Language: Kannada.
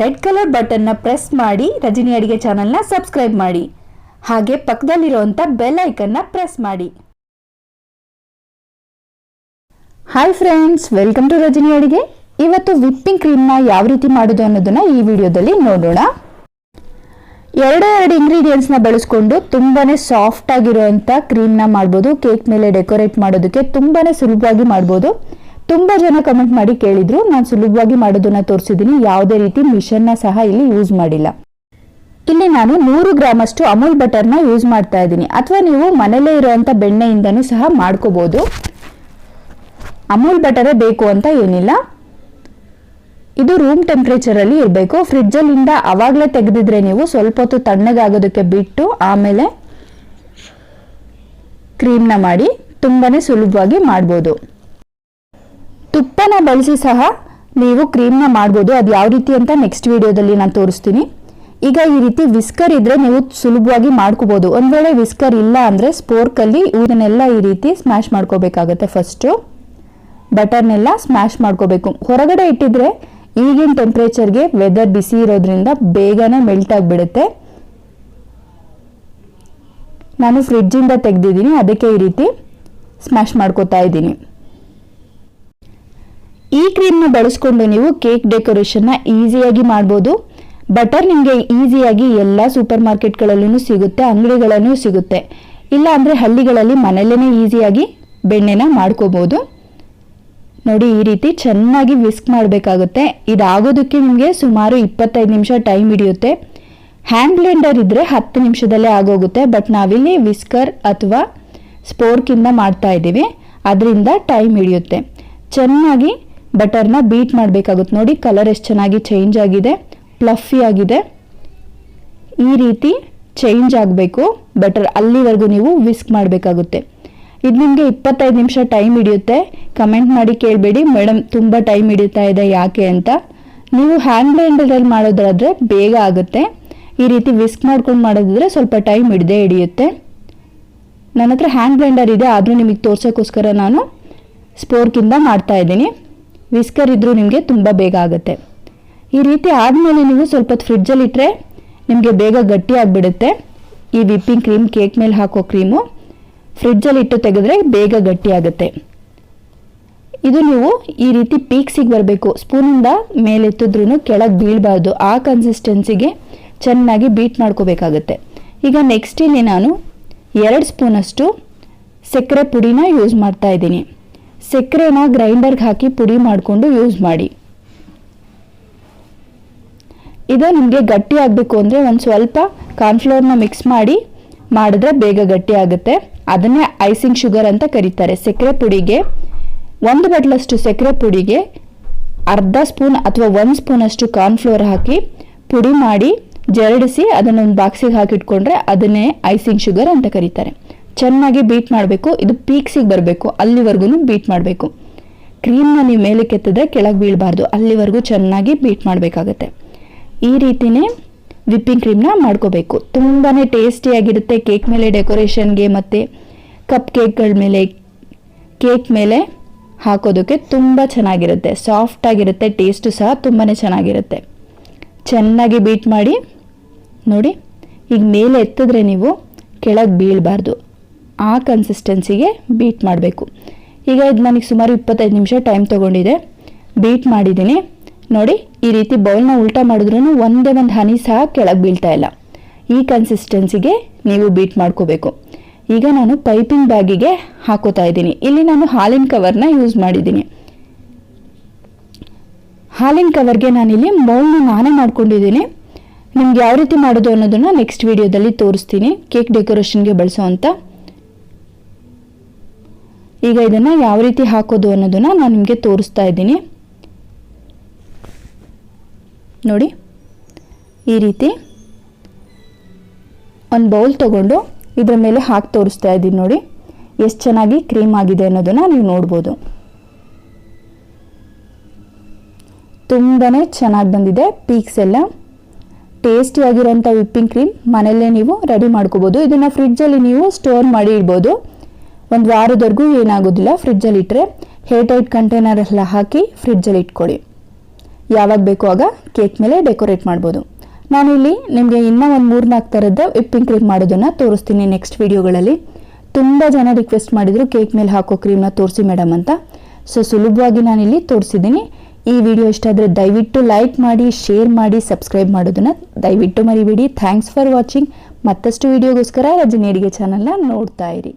ರೆಡ್ ಕಲರ್ ಬಟನ್ನ ಪ್ರೆಸ್ ಮಾಡಿ ರಜನಿ ಅಡಿಗೆ ಚಾನಲ್ನ ಸಬ್ಸ್ಕ್ರೈಬ್ ಮಾಡಿ. ಹಾಗೆ ಪಕ್ಕದಲ್ಲಿರುವಂಥ ಬೆಲ್ ಐಕನ್ನ ಪ್ರೆಸ್ ಮಾಡಿ. Hi friends welcome to Rajani ಅಡಿಗೆ. ಇವತ್ತು ವಿಪ್ಪಿಂಗ್ ಕ್ರೀಮ್ನ ಯಾವ ರೀತಿ ಮಾಡೋದು ಅನ್ನೋದನ್ನ ಈ ವಿಡಿಯೋದಲ್ಲಿ ನೋಡೋಣ. ಎರಡೇ ಎರಡು ಇಂಗ್ರೀಡಿಯೆಂಟ್ಸ್ನ ಬಳಸ್ಕೊಂಡು ತುಂಬಾನೇ ಸಾಫ್ಟ್ ಆಗಿರುವಂಥ ಕ್ರೀಮ್ನ ಮಾಡ್ಬೋದು. ಕೇಕ್ ಮೇಲೆ ಡೆಕೋರೇಟ್ ಮಾಡೋದಕ್ಕೆ ತುಂಬಾನೇ ಸುಲಭವಾಗಿ ಮಾಡ್ಬೋದು. ತುಂಬ ಜನ ಕಮೆಂಟ್ ಮಾಡಿ ಕೇಳಿದ್ರು. ನಾನು ಸುಲಭವಾಗಿ ಮಾಡೋದನ್ನ ತೋರಿಸಿದ್ದೀನಿ ಯಾವುದೇ ರೀತಿ ಮಿಷನ್ನ ಸಹ ಇಲ್ಲಿ ಯೂಸ್ ಮಾಡಿಲ್ಲ. ಇಲ್ಲಿ ನಾನು ನೂರು ಗ್ರಾಮ್ ಅಷ್ಟು ಅಮೂಲ್ ಬಟರ್ನ ಯೂಸ್ ಮಾಡ್ತಾ ಇದ್ದೀನಿ. ಅಥವಾ ನೀವು ಮನೇಲೇ ಇರುವಂಥ ಬೆಣ್ಣೆಯಿಂದನೂ ಸಹ ಮಾಡ್ಕೋಬೋದು. ಅಮೂಲ್ ಬಟರೇ ಬೇಕು ಅಂತ ಏನಿಲ್ಲ. ಇದು ರೂಮ್ ಟೆಂಪ್ರೇಚರಲ್ಲಿ ಇರಬೇಕು. ಫ್ರಿಡ್ಜಲ್ಲಿಂದ ಅವಾಗಲೇ ತೆಗೆದಿದ್ರೆ ನೀವು ಸ್ವಲ್ಪ ಹೊತ್ತು ತಣ್ಣಗಾಗೋದಕ್ಕೆ ಬಿಟ್ಟು ಆಮೇಲೆ ಕ್ರೀಮ್ನ ಮಾಡಿ ತುಂಬಾನೇ ಸುಲಭವಾಗಿ ಮಾಡ್ಬೋದು. ತುಪ್ಪನ ಬಳಸಿ ಸಹ ನೀವು ಕ್ರೀಮ್ನ ಮಾಡ್ಬೋದು. ಅದು ಯಾವ ರೀತಿ ಅಂತ ನೆಕ್ಸ್ಟ್ ವಿಡಿಯೋದಲ್ಲಿ ನಾನು ತೋರಿಸ್ತೀನಿ. ಈಗ ಈ ರೀತಿ ವಿಸ್ಕರ್ ಇದ್ರೆ ನೀವು ಸುಲಭವಾಗಿ ಮಾಡ್ಕೋಬೋದು. ಒಂದ್ ವೇಳೆ ವಿಸ್ಕರ್ ಇಲ್ಲ ಅಂದ್ರೆ ಸ್ಪೋರ್ಕಲ್ಲಿ ಇವನ್ನೆಲ್ಲ ಈ ರೀತಿ ಸ್ಮ್ಯಾಶ್ ಮಾಡ್ಕೋಬೇಕಾಗತ್ತೆ ಫಸ್ಟು ಬಟರ್ನೆಲ್ಲ ಸ್ಮ್ಯಾಶ್ ಮಾಡ್ಕೋಬೇಕು. ಹೊರಗಡೆ ಇಟ್ಟಿದ್ರೆ ಈಗಿನ ಟೆಂಪ್ರೇಚರ್ಗೆ ವೆದರ್ ಬಿಸಿ ಇರೋದ್ರಿಂದ ಬೇಗನೆ ಮೆಲ್ಟ್ ಆಗಿಬಿಡುತ್ತೆ. ನಾನು ಫ್ರಿಡ್ಜಿಂದ ತೆಗೆದಿದ್ದೀನಿ. ಅದಕ್ಕೆ ಈ ರೀತಿ ಸ್ಮ್ಯಾಶ್ ಮಾಡ್ಕೋತಾ ಇದ್ದೀನಿ. ಈ ಕ್ರೀಮ್ನ ಬಳಸ್ಕೊಂಡು ನೀವು ಕೇಕ್ ಡೆಕೋರೇಷನ್ನ ಈಸಿಯಾಗಿ ಮಾಡ್ಬೋದು. ಬಟರ್ ನಿಮಗೆ ಈಸಿಯಾಗಿ ಎಲ್ಲ ಸೂಪರ್ ಮಾರ್ಕೆಟ್ಗಳಲ್ಲೂ ಸಿಗುತ್ತೆ ಅಂಗಡಿಗಳಲ್ಲೂ ಸಿಗುತ್ತೆ. ಇಲ್ಲ ಅಂದರೆ ಹಳ್ಳಿಗಳಲ್ಲಿ ಮನೆಯಲ್ಲೇ ಈಸಿಯಾಗಿ ಬೆಣ್ಣೆನ ಮಾಡ್ಕೋಬೋದು. ನೋಡಿ, ಈ ರೀತಿ ಚೆನ್ನಾಗಿ ವಿಸ್ಕ್ ಮಾಡಬೇಕಾಗುತ್ತೆ. ಇದಾಗೋದಕ್ಕೆ ನಿಮಗೆ ಸುಮಾರು ಇಪ್ಪತ್ತೈದು ನಿಮಿಷ ಟೈಮ್ ಹಿಡಿಯುತ್ತೆ. ಹ್ಯಾಂಡ್ ಬ್ಲೆಂಡರ್ ಇದ್ದರೆ ಹತ್ತು ನಿಮಿಷದಲ್ಲೇ ಆಗೋಗುತ್ತೆ ಬಟ್ ನಾವಿಲ್ಲಿ ವಿಸ್ಕರ್ ಅಥವಾ ಸ್ಪೋರ್ಕಿಂದ ಮಾಡ್ತಾ ಇದ್ದೀವಿ. ಅದರಿಂದ ಟೈಮ್ ಹಿಡಿಯುತ್ತೆ. ಚೆನ್ನಾಗಿ ಬಟರ್ನ ಬೀಟ್ ಮಾಡಬೇಕಾಗುತ್ತೆ. ನೋಡಿ ಕಲರ್ ಎಷ್ಟು ಚೆನ್ನಾಗಿ ಚೇಂಜ್ ಆಗಿದೆ. ಪ್ಲಫಿ ಆಗಿದೆ. ಈ ರೀತಿ ಚೇಂಜ್ ಆಗಬೇಕು. ಬಟರ್ ಅಲ್ಲಿವರೆಗೂ ನೀವು ವಿಸ್ಕ್ ಮಾಡಬೇಕಾಗುತ್ತೆ. ಇದು ನಿಮಗೆ ಇಪ್ಪತ್ತೈದು ನಿಮಿಷ ಟೈಮ್ ಹಿಡಿಯುತ್ತೆ. ಕಮೆಂಟ್ ಮಾಡಿ ಕೇಳಬೇಡಿ. ಮೇಡಮ್ ತುಂಬ ಟೈಮ್ ಹಿಡಿತಾ ಇದೆ ಯಾಕೆ ಅಂತ. ನೀವು ಹ್ಯಾಂಡ್ ಬ್ಲೆಂಡರಲ್ಲಿ ಮಾಡೋದಾದರೆ ಬೇಗ ಆಗುತ್ತೆ. ಈ ರೀತಿ ವಿಸ್ಕ್ ಮಾಡ್ಕೊಂಡು ಮಾಡೋದಾದರೆ ಸ್ವಲ್ಪ ಟೈಮ್ ಹಿಡ್ದೆ ಹಿಡಿಯುತ್ತೆ. ನನ್ನ ಹತ್ರ ಹ್ಯಾಂಡ್ ಬ್ಲೆಂಡರ್ ಇದೆ, ಆದರೂ ನಿಮಗೆ ತೋರ್ಸೋಕ್ಕೋಸ್ಕರ ನಾನು ಸ್ಪೋರ್ಕಿಂದ ಮಾಡ್ತಾ ಇದ್ದೀನಿ. ವಿಸ್ಕರ್ ಇದ್ದರೂ ನಿಮಗೆ ತುಂಬ ಬೇಗ ಆಗುತ್ತೆ. ಈ ರೀತಿ ಆದಮೇಲೆ ನೀವು ಸ್ವಲ್ಪ ಫ್ರಿಡ್ಜಲ್ಲಿ ಇಟ್ಟರೆ ನಿಮಗೆ ಬೇಗ ಗಟ್ಟಿ ಆಗಿಬಿಡುತ್ತೆ. ಈ ವಿಪ್ಪಿಂಗ್ ಕ್ರೀಮ್ ಕೇಕ್ ಮೇಲೆ ಹಾಕೋ ಕ್ರೀಮು ಫ್ರಿಡ್ಜಲ್ಲಿ ಇಟ್ಟು ತೆಗೆದ್ರೆ ಬೇಗ ಗಟ್ಟಿ ಆಗುತ್ತೆ. ಇದು ನೀವು ಈ ರೀತಿ ಪೀಕ್ಸಿಗೆ ಬರಬೇಕು. ಸ್ಪೂನಿಂದ ಮೇಲೆತ್ತಿದ್ರೂ ಕೆಳಗೆ ಬೀಳಬಾರ್ದು. ಆ ಕನ್ಸಿಸ್ಟೆನ್ಸಿಗೆ ಚೆನ್ನಾಗಿ ಬೀಟ್ ಮಾಡ್ಕೋಬೇಕಾಗತ್ತೆ. ಈಗ ನೆಕ್ಸ್ಟ್ ಇಲ್ಲಿ ನಾನು ಎರಡು ಸ್ಪೂನಷ್ಟು ಸಕ್ಕರೆ ಪುಡಿನ ಯೂಸ್ ಮಾಡ್ತಾ ಇದ್ದೀನಿ. ಸಕ್ಕರೆನ ಗ್ರೈಂಡರ್ಗೆ ಹಾಕಿ ಪುಡಿ ಮಾಡಿಕೊಂಡು ಯೂಸ್ ಮಾಡಿ. ಇದು ನಿಮಗೆ ಗಟ್ಟಿ ಆಗಬೇಕು ಅಂದರೆ ಒಂದು ಸ್ವಲ್ಪ ಕಾರ್ನ್ಫ್ಲೋರ್ನ ಮಿಕ್ಸ್ ಮಾಡಿ ಮಾಡಿದ್ರೆ ಬೇಗ ಗಟ್ಟಿ ಆಗುತ್ತೆ. ಅದನ್ನೇ ಐಸಿಂಗ್ ಶುಗರ್ ಅಂತ ಕರೀತಾರೆ. ಸಕ್ಕರೆ ಪುಡಿಗೆ ಒಂದು ಬಟ್ಲಷ್ಟು ಸಕ್ಕರೆ ಪುಡಿಗೆ ಅರ್ಧ ಸ್ಪೂನ್ ಅಥವಾ ಒಂದು ಸ್ಪೂನಷ್ಟು ಕಾರ್ನ್ಫ್ಲೋರ್ ಹಾಕಿ ಪುಡಿ ಮಾಡಿ ಜರಡಿಸಿ ಅದನ್ನೊಂದು ಬಾಕ್ಸಿಗೆ ಹಾಕಿಟ್ಕೊಂಡ್ರೆ ಅದನ್ನೇ ಐಸಿಂಗ್ ಶುಗರ್ ಅಂತ ಕರೀತಾರೆ. ಚೆನ್ನಾಗಿ ಬೀಟ್ ಮಾಡಬೇಕು, ಇದು ಪೀಕ್ಸಿಗೆ ಬರಬೇಕು ಅಲ್ಲಿವರೆಗೂ ಬೀಟ್ ಮಾಡಬೇಕು. ಕ್ರೀಮ್ನ ನೀವು ಮೇಲೆ ಕೆತ್ತಿದ್ರೆ ಕೆಳಗೆ ಬೀಳಬಾರ್ದು, ಅಲ್ಲಿವರೆಗೂ ಚೆನ್ನಾಗಿ ಬೀಟ್ ಮಾಡಬೇಕಾಗತ್ತೆ. ಈ ರೀತಿಯೇ ವಿಪ್ಪಿಂಗ್ ಕ್ರೀಮ್ನ ಮಾಡ್ಕೋಬೇಕು. ತುಂಬಾ ಟೇಸ್ಟಿಯಾಗಿರುತ್ತೆ ಕೇಕ್ ಮೇಲೆ ಡೆಕೋರೇಷನ್ಗೆ ಮತ್ತು ಕಪ್ ಕೇಕ್ಗಳ ಮೇಲೆ ಕೇಕ್ ಮೇಲೆ ಹಾಕೋದಕ್ಕೆ ತುಂಬ ಚೆನ್ನಾಗಿರುತ್ತೆ. ಸಾಫ್ಟಾಗಿರುತ್ತೆ ಟೇಸ್ಟು ಸಹ ತುಂಬಾ ಚೆನ್ನಾಗಿರುತ್ತೆ. ಚೆನ್ನಾಗಿ ಬೀಟ್ ಮಾಡಿ, ನೋಡಿ, ಈಗ ಮೇಲೆ ಎತ್ತಿದ್ರೆ ನೀವು ಕೆಳಗೆ ಬೀಳಬಾರ್ದು. ಆ ಕನ್ಸಿಸ್ಟೆನ್ಸಿಗೆ ಬೀಟ್ ಮಾಡಬೇಕು. ಈಗ ಇದು ನನಗೆ ಸುಮಾರು ಇಪ್ಪತ್ತೈದು ನಿಮಿಷ ಟೈಮ್ ತೊಗೊಂಡಿದೆ. ಬೀಟ್ ಮಾಡಿದ್ದೀನಿ. ನೋಡಿ, ಈ ರೀತಿ ಬೌಲ್ನ ಉಲ್ಟಾ ಮಾಡಿದ್ರೂ ಒಂದೇ ಒಂದು ಹನಿ ಸಹ ಕೆಳಗೆ ಬೀಳ್ತಾ ಇಲ್ಲ. ಈ ಕನ್ಸಿಸ್ಟೆನ್ಸಿಗೆ ನೀವು ಬೀಟ್ ಮಾಡ್ಕೋಬೇಕು. ಈಗ ನಾನು ಪೈಪಿಂಗ್ ಬ್ಯಾಗಿಗೆ ಹಾಕೋತಾ ಇದ್ದೀನಿ. ಇಲ್ಲಿ ನಾನು ಹಾಲಿನ ಕವರ್ನ ಯೂಸ್ ಮಾಡಿದ್ದೀನಿ. ಹಾಲಿನ ಕವರ್ಗೆ ನಾನಿಲ್ಲಿ ಮೌಲ್ನ ನಾನೇ ಮಾಡ್ಕೊಂಡಿದ್ದೀನಿ. ನಿಮ್ಗೆ ಯಾವ ರೀತಿ ಮಾಡೋದು ಅನ್ನೋದನ್ನು ನೆಕ್ಸ್ಟ್ ವಿಡಿಯೋದಲ್ಲಿ ತೋರಿಸ್ತೀನಿ. ಕೇಕ್ ಡೆಕೋರೇಷನ್ಗೆ ಬಳಸೋವಂಥ ಈಗ ಇದನ್ನು ಯಾವ ರೀತಿ ಹಾಕೋದು ಅನ್ನೋದನ್ನು ನಾನು ನಿಮಗೆ ತೋರಿಸ್ತಾ ಇದ್ದೀನಿ. ನೋಡಿ, ಈ ರೀತಿ ಒಂದು ಬೌಲ್ ತೊಗೊಂಡು ಇದರ ಮೇಲೆ ಹಾಕಿ ತೋರಿಸ್ತಾ ಇದ್ದೀನಿ ನೋಡಿ, ಎಷ್ಟು ಚೆನ್ನಾಗಿ ಕ್ರೀಮ್ ಆಗಿದೆ ಅನ್ನೋದನ್ನು ನೀವು ನೋಡ್ಬೋದು. ತುಂಬಾ ಚೆನ್ನಾಗಿ ಬಂದಿದೆ ಪೀಕ್ಸ್ ಎಲ್ಲ. ಟೇಸ್ಟಿಯಾಗಿರೋಂಥ ವಿಪ್ಪಿಂಗ್ ಕ್ರೀಮ್ ಮನೆಯಲ್ಲೇ ನೀವು ರೆಡಿ ಮಾಡ್ಕೋಬೋದು. ಇದನ್ನು ಫ್ರಿಡ್ಜಲ್ಲಿ ನೀವು ಸ್ಟೋರ್ ಮಾಡಿ ಇಡ್ಬೋದು. ಒಂದು ವಾರದವರೆಗೂ ಏನಾಗೋದಿಲ್ಲ ಫ್ರಿಡ್ಜಲ್ಲಿ ಇಟ್ಟರೆ ಕಂಟೈನರ್ ಎಲ್ಲ ಹಾಕಿ ಫ್ರಿಡ್ಜಲ್ಲಿ ಇಟ್ಕೊಳ್ಳಿ. ಯಾವಾಗ ಬೇಕು ಆಗ ಕೇಕ್ ಮೇಲೆ ಡೆಕೋರೇಟ್ ಮಾಡ್ಬೋದು. ನಾನಿಲ್ಲಿ ನಿಮಗೆ ಇನ್ನೂ ಒಂದು ಮೂರು ನಾಲ್ಕು ಥರದ ವಿಪ್ಪಿಂಗ್ ಕ್ರೀಮ್ ಮಾಡೋದನ್ನು ತೋರಿಸ್ತೀನಿ ನೆಕ್ಸ್ಟ್ ವಿಡಿಯೋಗಳಲ್ಲಿ ತುಂಬ ಜನ ರಿಕ್ವೆಸ್ಟ್ ಮಾಡಿದರು ಕೇಕ್ ಮೇಲೆ ಹಾಕೋ ಕ್ರೀಮ್ನ ತೋರಿಸಿ ಮೇಡಮ್ ಅಂತ. ಸೊ ಸುಲಭವಾಗಿ ನಾನಿಲ್ಲಿ ತೋರಿಸಿದ್ದೀನಿ. ಈ ವಿಡಿಯೋ ಇಷ್ಟ ಆದರೆ ದಯವಿಟ್ಟು ಲೈಕ್ ಮಾಡಿ ಶೇರ್ ಮಾಡಿ ಸಬ್ಸ್ಕ್ರೈಬ್ ಮಾಡೋದನ್ನು ದಯವಿಟ್ಟು ಮರಿಬೇಡಿ. ಥ್ಯಾಂಕ್ಸ್ ಫಾರ್ ವಾಚಿಂಗ್ ಮತ್ತಷ್ಟು ವಿಡಿಯೋಗೋಸ್ಕರ ಅಡುಗೆ ಚಾನಲ್ನ ನೋಡ್ತಾ ಇರಿ.